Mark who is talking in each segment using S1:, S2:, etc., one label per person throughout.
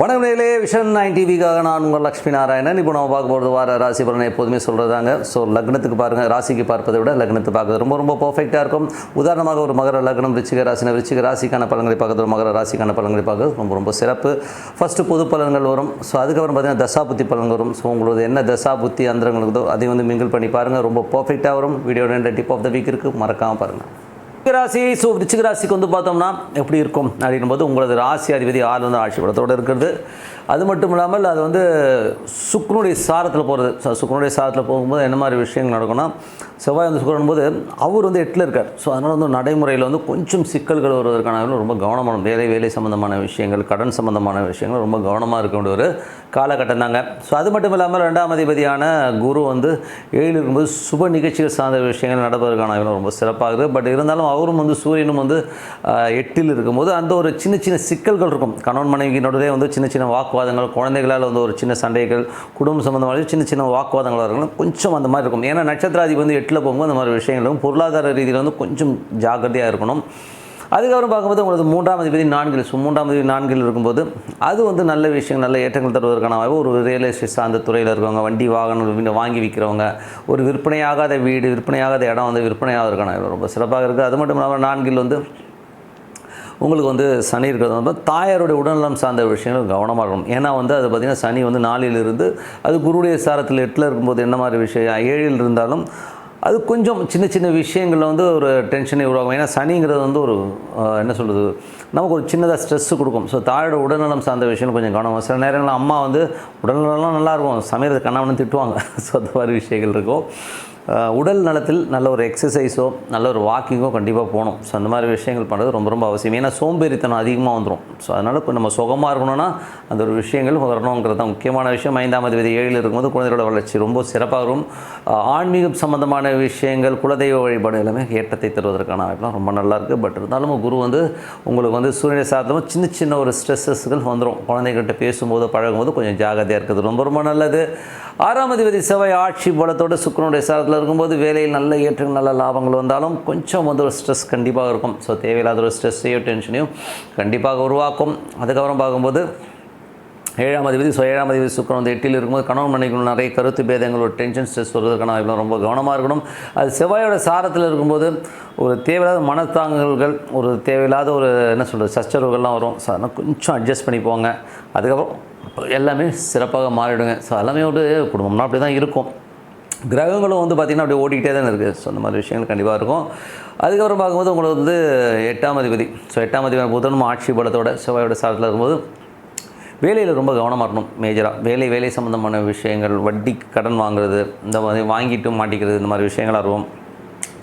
S1: வணக்கம் vision nine டிவிக்காக நான் உங்கள் லக்ஷ்மி நாராயணன். இப்போ நம்ம பார்க்க போகிறது வார ராசி பலனை எப்போதுமே சொல்கிறதாங்க ஸோ லக்னத்துக்கு பாருங்கள் ராசிக்கு பார்ப்பதை விட லக்னத்தை பார்க்கறது ரொம்ப ரொம்ப பர்ஃபெக்டாக இருக்கும். உதாரணமாக ஒரு மகர லக்னம் ரிச்சிக ராசினா ரிச்சிக ராசிக்கான பலன்களை பார்க்கறது ஒரு மகர ராசிக்கான பலன்களை பார்க்கறது ரொம்ப ரொம்ப சிறப்பு. ஃபஸ்ட்டு பொது பலன்கள் வரும். ஸோ அதுக்கப்புறம் பார்த்தீங்கன்னா தசாபுத்தி பலன் வரும். ஸோ உங்களோட என்ன தசாபுத்தி அந்தரங்களுக்குதோ அதை வந்து மிங்கிள் பண்ணி பாருங்கள் ரொம்ப பர்ஃபெக்டாக வரும். Video tip of the week இருக்குது மறக்காமல் பாருங்கள் ராசி ஸோ ரிச்சிக ராசிக்கு வந்து பார்த்தோம்னா எப்படி இருக்கும் அப்படின்னும் போது உங்களது ராசி அதிபதி ஆறு வந்து ஆட்சி படத்தோடு இருக்கிறது. அது மட்டும் இல்லாமல் அது வந்து சுக்ரனுடைய சாரத்தில் போகிறது ஸோ சுக்ரனுடைய சாரத்தில் போகும்போது என்ன மாதிரி விஷயங்கள் நடக்கும்னா செவ்வாய் வந்து சுக்கரன் போது அவர் வந்து எட்டில் இருக்கார். ஸோ அதனால் வந்து நடைமுறையில் வந்து கொஞ்சம் சிக்கல்கள் வருவதற்கான ரொம்ப கவனமான வேலை வேலை சம்மந்தமான விஷயங்கள் கடன் சம்மந்தமான விஷயங்கள் ரொம்ப கவனமாக இருக்க வேண்டிய ஒரு காலகட்டம் தாங்க. ஸோ அது மட்டும் இல்லாமல் ரெண்டாம் அதிபதியான குரு வந்து ஏழில் இருக்கும்போது சுப நிகழ்ச்சிகள் சார்ந்த விஷயங்கள் நடப்பதற்கான அளவில் ரொம்ப சிறப்பாகுது. பட் இருந்தாலும் அவரும் வந்து சூரியனும் வந்து எட்டில் இருக்கும்போது அந்த ஒரு சின்ன சின்ன சிக்கல்கள் இருக்கும். கணவன் மனைவியினுடைய வந்து சின்ன சின்ன வாக்கு வாக்குவாதங்கள் குழந்தைகளால் வந்து ஒரு சின்ன சண்டைகள் குடும்ப சம்மந்தமான சின்ன சின்ன வாக்குவாதங்கள் வரணும் கொஞ்சம் அந்த மாதிரி இருக்கும். ஏன்னா நட்சத்திராதிபதி வந்து எட்டில் போகும்போது அந்த மாதிரி விஷயங்களும் பொருளாதார ரீதியில் வந்து கொஞ்சம் ஜாக்கிரதையாக இருக்கணும். அதுக்கப்புறம் பார்க்கும்போது உங்களுக்கு மூன்றாம் அதிபதி நான்கில் ஸோ மூன்றாம் அதிபதி நான்கில் இருக்கும்போது அது வந்து நல்ல விஷயம் நல்ல ஏற்றங்கள் தருவதற்கான ஒரு ரியல் எஸ்டேட் சார்ந்த துறையில் இருக்கவங்க வண்டி வாகனம் வாங்கி விற்கிறவங்க ஒரு விற்பனையாகாத வீடு விற்பனையாகாத இடம் வந்து விற்பனையாகிறதுக்கான ரொம்ப சிறப்பாக இருக்குது அது மட்டும் இல்லாமல் நான்கில் வந்து உங்களுக்கு வந்து சனி இருக்கிறது வந்து தாயாருடைய உடல்நலம் சார்ந்த விஷயங்கள் கவனமாக இருக்கணும். ஏன்னா வந்து அது பார்த்திங்கன்னா சனி வந்து நாளிலிருந்து அது குருடைய சாரத்தில் எட்டில் இருக்கும்போது என்ன மாதிரி விஷயம் ஏழில் இருந்தாலும் அது கொஞ்சம் சின்ன சின்ன விஷயங்களில் வந்து ஒரு டென்ஷனை உருவாகும் ஏன்னா சனிங்கிறது வந்து ஒரு என்ன சொல்கிறது நமக்கு ஒரு சின்னதாக ஸ்ட்ரெஸ்ஸு கொடுக்கும். ஸோ தாயோட உடல்நலம் சார்ந்த விஷயம் கொஞ்சம் கவனம். சில நேரங்களில் அம்மா வந்து உடல்நலம் நல்லா இருக்கும். சமையல் கண்ணாமனு திட்டுவாங்க. ஸோ அந்த மாதிரி விஷயங்கள் இருக்கும். உடல் நலத்தில் நல்ல ஒரு எக்ஸசைஸோ நல்ல ஒரு வாக்கிங்கோ கண்டிப்பாக போகணும். ஸோ அந்த மாதிரி விஷயங்கள் பண்ணுறது ரொம்ப ரொம்ப அவசியம். ஏன்னா சோம்பேறித்தனம் அதிகமாக வந்துடும் ஸோ அதனால் இப்போ நம்ம சுகமாக இருக்கணும்னா அந்த ஒரு விஷயங்கள் வரணுங்கிறது தான் முக்கியமான விஷயம். ஐந்தாம் விதி ஏழில் இருக்கும்போது குழந்தைகளோட வளர்ச்சி ரொம்ப சிறப்பாக இருக்கும் ஆன்மீகம் சம்பந்தமான விஷயங்கள் குலதெய்வ வழிபாடு எல்லாமே ஏற்றத்தை தருவதற்கான வாய்ப்புலாம் ரொம்ப நல்லா இருக்குது பட் இருந்தாலும் குரு வந்து உங்களுக்கு வந்து சூரியனை சாதமும் சின்ன சின்ன ஒரு ஸ்ட்ரெஸ்ஸஸ்கள் வந்துடும் குழந்தைகிட்ட பேசும்போது பழகும்போது கொஞ்சம் ஜாகிரதையாக இருக்கிறது ரொம்ப ரொம்ப நல்லது. ஆறாம் அதிபதி செவ்வாய் ஆட்சி பலத்தோடு சுக்கரனுடைய சாரத்தில் இருக்கும்போது வேலையில் நல்ல ஏற்றங்கள் நல்ல லாபங்கள் வந்தாலும் கொஞ்சம் வந்து ஒரு ஸ்ட்ரெஸ் கண்டிப்பாக இருக்கும். ஸோ தேவையில்லாத ஒரு ஸ்ட்ரெஸ்ஸையும் டென்ஷனையும் கண்டிப்பாக உருவாக்கும். அதுக்கப்புறம் பார்க்கும்போது ஏழாம் அதிபதி ஸோ ஏழாம் அதிபதி சுக்கரம் வந்து எட்டில் இருக்கும்போது கணவன் மனைவிக்குள்ள நிறைய கருத்து பேதங்கள் ஒரு டென்ஷன் ஸ்ட்ரெஸ் வருவதற்கான வாய்ப்புலாம் ரொம்ப கவனமாக இருக்கணும். அது செவ்வாயோட சாரத்தில் இருக்கும்போது ஒரு தேவையில்லாத மனத்தாங்கல்கள் ஒரு தேவையில்லாத ஒரு என்ன சொல்கிறது சச்சரவுகள்லாம் வரும். ஸோ அதனால் கொஞ்சம் அட்ஜஸ்ட் பண்ணி போங்க அதுக்கப்புறம் எல்லாமே சிறப்பாக மாறிடுங்க. ஸோ எல்லாமே ஒரு குடும்பம்னா அப்படி தான் இருக்கும். கிரகங்களும் வந்து பார்த்திங்கன்னா அப்படியே ஓடிக்கிட்டே தான் இருக்குது ஸோ அந்த மாதிரி விஷயங்கள் கண்டிப்பாக இருக்கும். அதுக்கப்புறம் பார்க்கும்போது உங்களுக்கு வந்து எட்டாம் அதிபதி. ஸோ எட்டாம் அதிபதி புதனும் ஆட்சி பலத்தோட செவ்வாயோட சாரத்தில் இருக்கும்போது வேலையில் ரொம்ப கவனமாக இருக்கணும் மேஜராக வேலை வேலை சம்மந்தமான விஷயங்கள் வட்டி கடன் வாங்குறது இந்த மாதிரி வாங்கிட்டு மாட்டிக்கிறது இந்த மாதிரி விஷயங்களாக இருக்கும்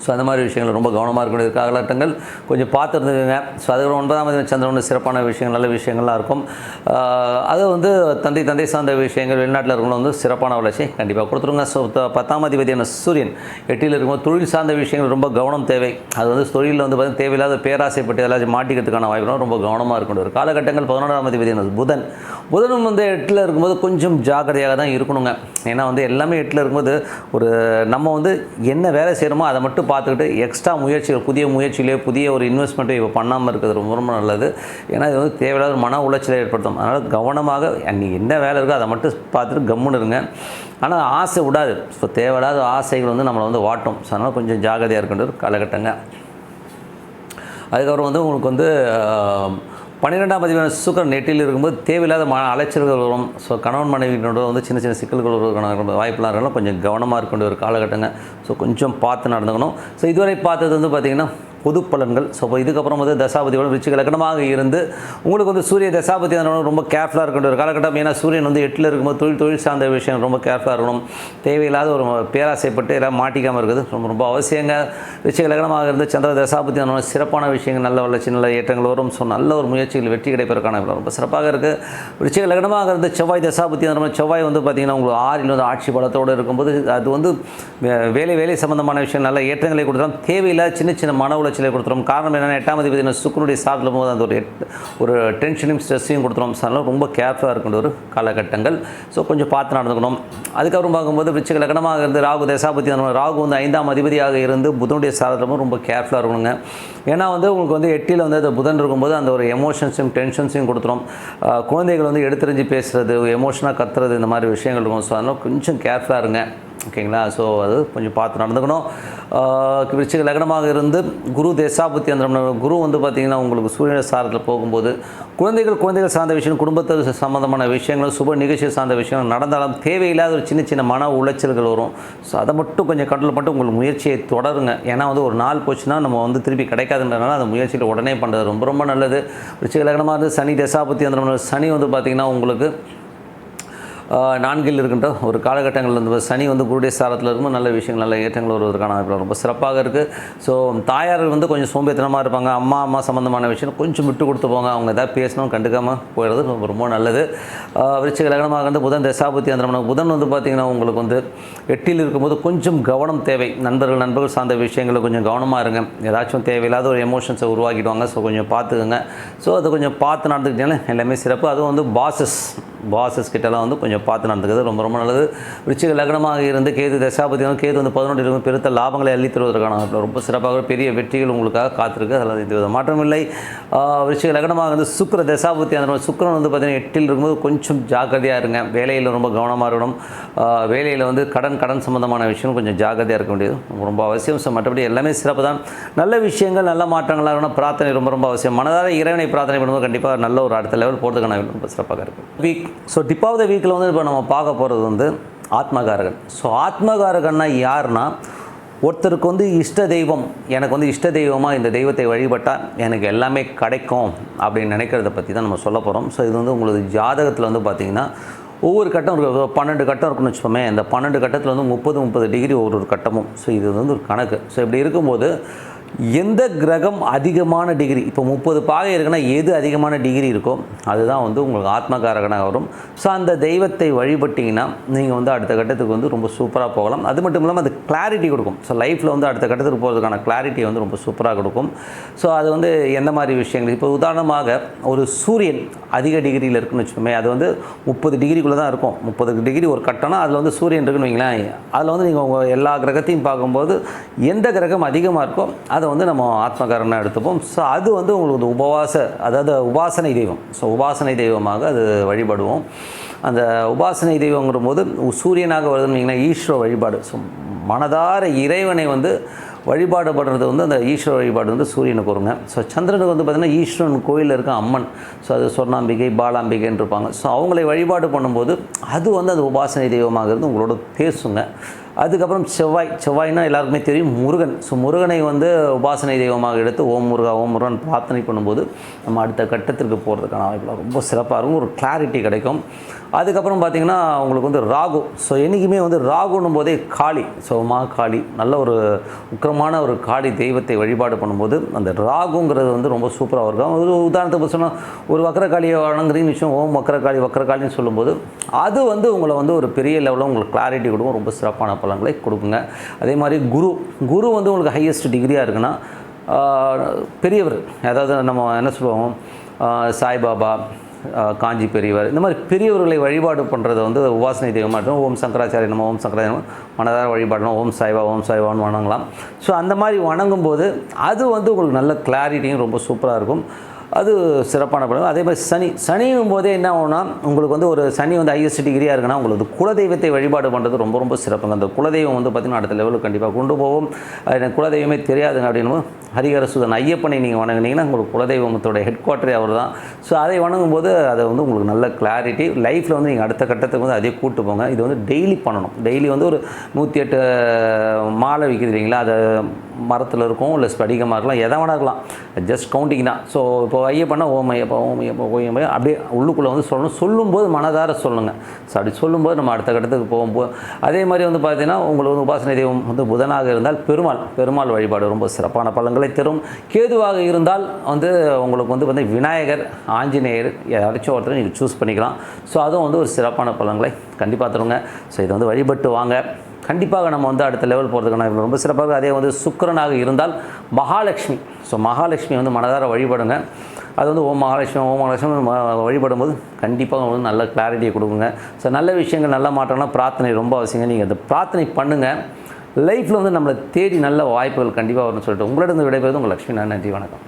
S1: ஸோ அந்த மாதிரி விஷயங்கள் ரொம்ப கவனமாக இருக்கக்கூடிய காலகட்டங்கள் கொஞ்சம் பார்த்துருந்துக்குங்க. ஸோ அதுக்கப்புறம் ஒன்பதாம் தேதி சந்திரன் சிறப்பான விஷயங்கள் நல்ல விஷயங்கள்லாம் இருக்கும். அது வந்து தந்தை தந்தை சார்ந்த விஷயங்கள் வெளிநாட்டில் இருக்கணும் வந்து சிறப்பான வளர்ச்சி கண்டிப்பாக கொடுத்துருங்க. ஸோ பத்தாம் அதிபதியான சூரியன் எட்டில் இருக்கும்போது தொழில் சார்ந்த விஷயங்கள் ரொம்ப கவனம் தேவை. அது வந்து தொழிலில் வந்து பார்த்தீங்கன்னா தேவையில்லாத பேராசைப்பட்டு எல்லாத்தையும் மாட்டிக்கிறதுக்கான வாய்ப்பு ரொம்ப கவனமாக இருக்கணும். ஒரு காலகட்டங்கள் பதினோராம் அதிபதியான புதன். புதனும் வந்து எட்டில் இருக்கும்போது கொஞ்சம் ஜாக்கிரதையாக தான் இருக்கணுங்க. ஏன்னா வந்து எல்லாமே எட்டில் இருக்கும்போது ஒரு நம்ம வந்து என்ன வேலை செய்கிறோமோ அதை மட்டும் பார்த்துக்கிட்டு எக்ஸ்ட்ரா முயற்சிகள் புதிய முயற்சியிலே புதிய ஒரு இன்வெஸ்ட்மெண்ட்டை இப்போ பண்ணாமல் இருக்கிறது ரொம்ப ரொம்ப நல்லது. ஏன்னா இது வந்து தேவையில்லாத ஒரு மன உளைச்சலை ஏற்படுத்தும். அதனால் கவனமாக நீங்கள் என்ன வேலை இருக்கோ அதை மட்டும் பார்த்துட்டு கம்முன்னு இருங்க. ஆனால் ஆசை விடாது. ஸோ தேவையில்லாத ஆசைகள் வந்து நம்மளை வந்து வாட்டும். ஸோ அதனால் கொஞ்சம் ஜாகிரதையாக இருக்கின்ற ஒரு காலகட்டங்க. அதுக்கப்புறம் வந்து உங்களுக்கு வந்து பன்னிரெண்டாம் பதிவான சுக்கரன் நெட்டில் இருக்கும்போது தேவையில்லாத மன அலைச்சல்கள் வரும் ஸோ கணவன் மனைவியினோட வந்து சின்ன சின்ன சிக்கல்கள் வருவதற்கான வாய்ப்புலாம் இருக்கலாம் கொஞ்சம் கவனமாக இருக்க வேண்டிய ஒரு காலகட்டங்க. ஸோ கொஞ்சம் பார்த்து நடந்துக்கணும். ஸோ இதுவரை பார்த்தது வந்து பார்த்திங்கன்னா பொது பலன்கள் ஸோ இப்போ இதுக்கப்புறம் வந்து தசாபதியோட ரிச்சிக லக்னமாக இருந்து உங்களுக்கு வந்து சூரிய தசாபதி அதனால ரொம்ப கேர்ஃபுல்லாக இருக்கணும். ஒரு காலகட்டம் ஏன்னா சூரியன் வந்து எட்டில் இருக்கும்போது தொழில் தொழில் சார்ந்த விஷயம் ரொம்ப கேர்ஃபுல்லாக இருக்கணும். தேவையில்லாத ஒரு பேராசைப்பட்டு எல்லாம் மாட்டிக்காமல் இருக்குது ரொம்ப ரொம்ப அவசியங்க. ரிச்சிக லக்னமாக இருந்து சந்திர தசாபதி அதனால சிறப்பான விஷயங்கள் நல்ல வளர்ச்சி நல்ல ஏற்றங்கள் வரும். ஸோ நல்ல ஒரு முயற்சிகள் வெற்றி கிடைப்பதற்கான ரொம்ப சிறப்பாக இருக்குது ரிச்சிக லக்னமாக இருந்து செவ்வாய் தசாபதி அந்த செவ்வாய் வந்து பார்த்திங்கன்னா உங்களுக்கு ஆறில் வந்து ஆட்சி பலத்தோடு இருக்கும்போது அது வந்து வே- வேலை வேலை சம்பந்தமான விஷயம் நல்ல ஏற்றங்களை கொடுத்தாலும் தேவையில்லாத சின்ன சின்ன மன உளைச்சல் உளைச்சலை கொடுத்துரும் காரணம் என்னென்னா எட்டாம் அதிபதி சுக்கரனுடைய சாதத்தில் போது அந்த ஒரு ஒரு டென்ஷனையும் ஸ்ட்ரெஸ்ஸையும் கொடுத்துரும் ஸோ அதனால் ரொம்ப கேர்ஃபுல்லாக இருக்கின்ற ஒரு காலகட்டங்கள். ஸோ கொஞ்சம் பார்த்து நடந்துக்கணும். அதுக்கப்புறம் பார்க்கும்போது விருச்சிக லக்னமாக இருந்து ராகு தசாபதி ராகு வந்து ஐந்தாம் அதிபதியாக இருந்து புதனுடைய சாதனமும் ரொம்ப கேர்ஃபுல்லாக இருக்கணுங்க. ஏன்னா வந்து உங்களுக்கு வந்து எட்டியில் வந்து அந்த புதன் இருக்கும்போது அந்த ஒரு எமோஷன்ஸையும் டென்ஷன்ஸையும் கொடுத்துரும். குழந்தைகள் வந்து எடுத்துரிஞ்சு பேசுகிறது எமோஷனாக கத்துறது இந்த மாதிரி விஷயங்கள் இருக்கும். ஸோ அதனால் கொஞ்சம் கேர்ஃபுல்லாக இருங்க. ஓகேங்களா ஸோ அது கொஞ்சம் பார்த்து நடந்துக்கணும். விருச்சிக லக்னமாக இருந்து குரு தேசாபுத்தி அந்த குரு வந்து பார்த்திங்கன்னா உங்களுக்கு சூரிய சாரத்தில் போகும்போது குழந்தைகள் குழந்தைகள் சார்ந்த விஷயம் குடும்பத்தில் சம்மந்தமான விஷயங்கள் சுப நிகழ்ச்சி சார்ந்த விஷயங்கள் நடந்தாலும் தேவையில்லாத ஒரு சின்ன சின்ன மன உளைச்சல்கள் வரும். ஸோ அதை மட்டும் கொஞ்சம் கண்ட்ரோல் பண்ணிட்டு உங்களுக்கு முயற்சியை தொடருங்க. ஏன்னா வந்து ஒரு நாள் போச்சுன்னா நம்ம வந்து திருப்பி கிடைக்காதுன்றனால அந்த முயற்சியில் உடனே பண்ணுறது ரொம்ப ரொம்ப நல்லது. விருச்சிக லக்னமாக இருந்து சனி தசாபுத்தி அந்த சனி வந்து பார்த்திங்கன்னா உங்களுக்கு நான்கில் இருக்கின்ற ஒரு காலகட்டங்களில் வந்து சனி வந்து குருடைய சாரத்தில் இருக்கும்போது நல்ல விஷயங்கள் நல்ல ஏற்றங்கள் வருவதற்கான வாய்ப்பு ரொம்ப சிறப்பாக இருக்குது ஸோ தாயார்கள் வந்து கொஞ்சம் சோம்பேத்தனமாக இருப்பாங்க. அம்மா அம்மா சம்மந்தமான விஷயம் கொஞ்சம் விட்டு கொடுத்து போங்க. அவங்க எதாவது பேசணும் கண்டுக்காமல் போயிடுறது ரொம்ப ரொம்ப நல்லது. விருச்சிக லக்னமாக இருந்து புதன் தசாபுத்தி அந்த புதன் வந்து பார்த்திங்கன்னா உங்களுக்கு வந்து எட்டில் இருக்கும்போது கொஞ்சம் கவனம் தேவை. நண்பர்கள் நண்பர்கள் சார்ந்த விஷயங்களை கொஞ்சம் கவனமாக இருங்க. ஏதாச்சும் தேவையில்லாத ஒரு எமோஷன்ஸை உருவாக்கிடுவாங்க. ஸோ கொஞ்சம் பார்த்துக்குங்க. ஸோ அதை கொஞ்சம் பார்த்து நடந்துக்கிட்டீங்கன்னா எல்லாமே சிறப்பு. அதுவும் வந்து பாசஸ் பாசஸ் கிட்டலாம் வந்து கொஞ்சம் பார்த்து நடந்துக்கிறது ரொம்ப ரொம்ப நல்லது. விருச்சிக லக்னமாக இருந்து கேது தசாபதி வந்து கேது வந்து பதினொன்று இருக்கும் பெருத்த லாபங்களை அள்ளி தருவதற்கான ரொம்ப சிறப்பாக பெரிய வெற்றிகள் உங்களுக்காக காத்திருக்கு. அதில் எந்த வித மாற்றமில்லை ஆஹ் விருச்சிக லக்னமாக வந்து சுக்கர தசாபதி அந்த சுக்கரன் வந்து பார்த்தீங்கன்னா எட்டில் இருக்கும்போது கொஞ்சம் ஜாக்கிரதையாக இருங்க. வேலையில் ரொம்ப கவனமாக இருக்கணும். வேலையில் வந்து கடன் கடன் சம்மந்தமான விஷயம் கொஞ்சம் ஜாக்கிரதையாக இருக்க வேண்டியது. ரொம்ப அவசியம். ஸோ மற்றபடி எல்லாமே சிறப்பு தான் நல்ல விஷயங்கள் நல்ல மாற்றங்களாக இருக்கணும். பிரார்த்தனை ரொம்ப ரொம்ப அவசியம். மனதார இறைவனை பிரார்த்தனை பண்ணும்போது கண்டிப்பாக நல்ல ஒரு அடுத்த லெவல் போகிறதுக்கான ரொம்ப சிறப்பாக இருக்கும் week so tip of the வீக்கில் வந்து இப்போ நம்ம பார்க்க போகிறது வந்து ஆத்மகாரகன். ஸோ ஆத்மகாரகன்னா யாருன்னா ஒருத்தருக்கு வந்து இஷ்ட தெய்வம் எனக்கு வந்து இஷ்ட தெய்வமாக இந்த தெய்வத்தை வழிபட்டால் எனக்கு எல்லாமே கிடைக்கும் அப்படின்னு நினைக்கிறத பற்றி தான் நம்ம சொல்ல போகிறோம் ஸோ இது வந்து உங்களுக்கு ஜாதகத்தில் வந்து பார்த்திங்கன்னா ஒவ்வொரு கட்டம் இருக்கு. பன்னெண்டு கட்டம் இருக்குன்னு வச்சுப்போமே இந்த பன்னெண்டு கட்டத்தில் வந்து முப்பது முப்பது டிகிரி ஒரு ஒரு கட்டமும். ஸோ இது வந்து ஒரு கணக்கு. ஸோ இப்படி இருக்கும்போது எந்த கிரகம் அதிகமான டிகிரி இப்போ முப்பது பாகை இருக்குன்னா எது அதிகமான டிகிரி இருக்கோ அதுதான் வந்து உங்களுக்கு ஆத்மகாரகனாக வரும். ஸோ அந்த தெய்வத்தை வழிபட்டிங்கன்னா நீங்கள் வந்து அடுத்த கட்டத்துக்கு வந்து ரொம்ப சூப்பராக போகலாம். அது மட்டும் இல்லாமல் அது கிளாரிட்டி கொடுக்கும். ஸோ லைஃப்பில் வந்து அடுத்த கட்டத்துக்கு போகிறதுக்கான கிளாரிட்டி வந்து ரொம்ப சூப்பராக கொடுக்கும். ஸோ அது வந்து எந்த மாதிரி விஷயங்கள்? இப்போ உதாரணமாக ஒரு சூரியன் அதிக டிகிரியில் இருக்குன்னு வச்சுக்கோமே அது வந்து முப்பது டிகிரிக்குள்ளே தான் இருக்கும். முப்பது டிகிரி ஒரு கட்டணம் அதில் வந்து சூரியன் இருக்குன்னு வைங்களேன். அதில் வந்து நீங்கள் உங்கள் எல்லா கிரகத்தையும் பார்க்கும்போது எந்த கிரகம் அதிகமாக இருக்கோ அதை வந்து நம்ம ஆத்மகாரனாக எடுத்துப்போம். ஸோ அது வந்து உங்களுக்கு உபவாச அதாவது உபாசனை தெய்வம். ஸோ உபாசனை தெய்வமாக அது வழிபடுவோம். அந்த உபாசனை தெய்வங்கிற போது சூரியனாக வருதுன்னு ஈஸ்வர வழிபாடு. ஸோ மனதார இறைவனை வந்து வழிபாடு படுறது வந்து அந்த ஈஸ்வர வழிபாடு வந்து சூரியனுக்கு வருங்க. ஸோ சந்திரனுக்கு வந்து பார்த்திங்கன்னா ஈஸ்வரன் கோயிலில் இருக்க அம்மன் ஸோ அது சொர்ணாம்பிகை பாலாம்பிகைன்னு இருப்பாங்க ஸோ அவங்களை வழிபாடு பண்ணும்போது அது வந்து அந்த உபாசனை தெய்வமாக இருந்து உங்களோட பேசுங்க. அதுக்கப்புறம் செவ்வாய் செவ்வாய்னா எல்லாருக்குமே தெரியும் முருகன். ஸோ முருகனை வந்து உபாசனை தெய்வமாக எடுத்து ஓம் முருகா ஓம் முருகன் பிரார்த்தனை பண்ணும்போது நம்ம அடுத்த கட்டத்திற்கு போகிறதுக்கான வாய்ப்புலாம் ரொம்ப சிறப்பாக இருக்கும். ஒரு கிளாரிட்டி கிடைக்கும். அதுக்கப்புறம் பார்த்திங்கன்னா உங்களுக்கு வந்து ராகு. ஸோ என்றைக்குமே வந்து ராகுன்னும் போதே காளி. ஸோ மா காளி. நல்ல ஒரு உக்கிரமான ஒரு காளி தெய்வத்தை வழிபாடு பண்ணும்போது அந்த ராகுங்கிறது வந்து ரொம்ப சூப்பராக இருக்கும். ஒரு உதாரணத்துக்கு சொன்னால் ஒரு வக்கரகாளியை வணங்குறீங்கன்னு விஷயம் ஓம் வக்கரகாளி வக்கரகாளின்னு சொல்லும்போது அது வந்து உங்களை வந்து ஒரு பெரிய லெவலில் உங்களுக்கு கிளாரிட்டி கொடுக்கும். ரொம்ப சிறப்பான பலன்களை கொடுக்குங்க. அதே மாதிரி குரு. குரு வந்து உங்களுக்கு ஹையஸ்ட் டிகிரியாக இருக்குன்னா பெரியவர். அதாவது நம்ம என்ன சொல்லுவோம்? சாய்பாபா காஞ்சி பெரியவர். இந்த மாதிரி பெரியவர்களை வழிபாடு பண்ணுறது வந்து உபாசனை தெய்வமாக இருக்கும் ஓம் சங்கராச்சாரிய நம்ம ஓம் சங்கராச்சாரிய மனதார வழிபாடணும் ஓம் சாய்வா ஓம் சாய்வான்னு வணங்கலாம். ஸோ அந்த மாதிரி வணங்கும்போது அது வந்து உங்களுக்கு நல்ல கிளாரிட்டியும் ரொம்ப சூப்பராக இருக்கும். அது சிறப்பான படம். அதே மாதிரி சனி சனியும் போதே என்ன ஆகும்னா உங்களுக்கு வந்து ஒரு சனி வந்து ஐஎஸ்டி டிகிரியாக இருக்குன்னா உங்களுக்கு குலதெய்வத்தை வழிபாடு பண்ணுறது ரொம்ப ரொம்ப சிறப்புங்க. அந்த குலதெய்வம் வந்து பார்த்திங்கன்னா அடுத்த லெவலுக்கு கண்டிப்பாக கொண்டு போகும் எனக்கு குலதெய்வமே தெரியாதுங்க அப்படின்னு ஹரிஹர சுதன் ஐயப்பனை நீங்கள் வணங்குனீங்கன்னா உங்களுக்கு குலதெய்வத்தோட ஹெட் குவார்ட்டரே அவர் தான் ஸோ அதை வணங்கும்போது அதை வந்து உங்களுக்கு நல்ல கிளாரிட்டி லைஃப்பில் வந்து நீங்கள் அடுத்த கட்டத்துக்கு வந்து அதே கூட்டு போங்க. இது வந்து டெய்லி பண்ணணும். டெய்லி வந்து ஒரு நூற்றி எட்டு மாலை விற்கிது இல்லைங்களா? அதை மரத்தில் இருக்கும் இல்லை ஸ்படிகமாக இருக்கலாம் எதை வேணா இருக்கலாம். ஜஸ்ட் கவுண்டிங் தான். ஸோ இப்போ ஐயப்பனா ஓம் ஐயப்பா ஓம் ஐயப்பா ஓம் ஐயப்பா அப்படியே உள்ளுக்குள்ளே வந்து சொல்லணும். சொல்லும்போது மனதார சொல்லுங்கள் ஸோ அப்படி சொல்லும்போது நம்ம அடுத்த கட்டத்துக்கு போகும்போது அதே மாதிரி வந்து பார்த்தீங்கன்னா உங்களுக்கு வந்து உபாசனை தெய்வம் வந்து புதனாக இருந்தால் பெருமாள் பெருமாள் வழிபாடு ரொம்ப சிறப்பான பலன்களை தரும். கேதுவாக இருந்தால் வந்து உங்களுக்கு வந்து வந்து விநாயகர் ஆஞ்சநேயர் யாராச்சும் ஒருத்தர் நீங்கள் சூஸ் பண்ணிக்கலாம். ஸோ அதுவும் வந்து ஒரு சிறப்பான பலன்களை கண்டிப்பாக தருங்க. ஸோ இதை வந்து வழிபட்டு வாங்க. கண்டிப்பாக நம்ம வந்து அடுத்த லெவல் போகிறதுக்கான ரொம்ப சிறப்பாக அதே வந்து சுக்கிரனாக இருந்தால் மகாலட்சுமி. ஸோ மகாலட்சுமி வந்து மனதார வழிபடுங்க. அது வந்து ஓம் மகாலட்சுமி ஓம் மகாலட்சுமி வழிபடும் போது கண்டிப்பாக வந்து நல்ல கிளாரிட்டியை கொடுக்குங்க. ஸோ நல்ல விஷயங்கள் நல்ல மாற்றம்னா பிரார்த்தனை ரொம்ப அவசியங்க. நீங்கள் அந்த பிரார்த்தனை பண்ணுங்கள் லைஃப்பில் வந்து நம்மளை தேடி நல்ல வாய்ப்புகள் கண்டிப்பாக வரும்னு சொல்லிட்டு உங்களிடம் விடைபெறுது உங்கள் லட்சுமி நான் நன்றி வணக்கம்.